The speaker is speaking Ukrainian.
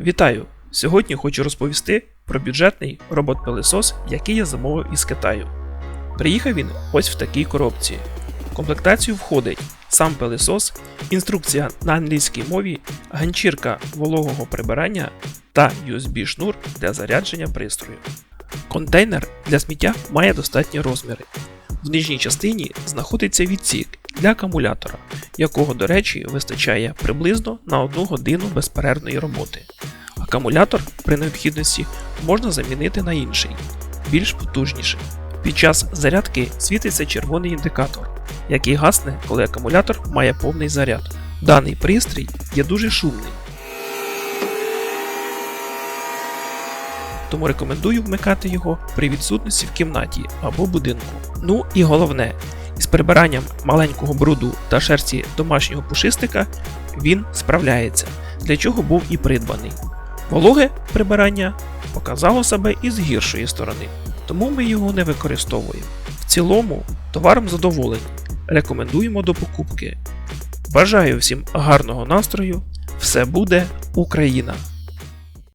Вітаю! Сьогодні хочу розповісти про бюджетний робот-пилисос, який я замовив із Китаю. Приїхав він ось в такій коробці. В комплектацію входить сам пилисос, інструкція на англійській мові, ганчірка вологого прибирання та USB-шнур для зарядження пристрою. Контейнер для сміття має достатні розміри. В нижній частині знаходиться відсік для акумулятора, якого, до речі, вистачає приблизно на 1 годину безперервної роботи. Акумулятор при необхідності можна замінити на інший, більш потужніший. Під час зарядки світиться червоний індикатор, який гасне, коли акумулятор має повний заряд. Даний пристрій є дуже шумний. Тому рекомендую вмикати його при відсутності в кімнаті або будинку. Ну і головне, із прибиранням маленького бруду та шерсті домашнього пушистика він справляється, для чого був і придбаний. Вологе прибирання показало себе із гіршої сторони, тому ми його не використовуємо. В цілому, товаром задоволені, рекомендуємо до покупки. Бажаю всім гарного настрою! Все буде Україна!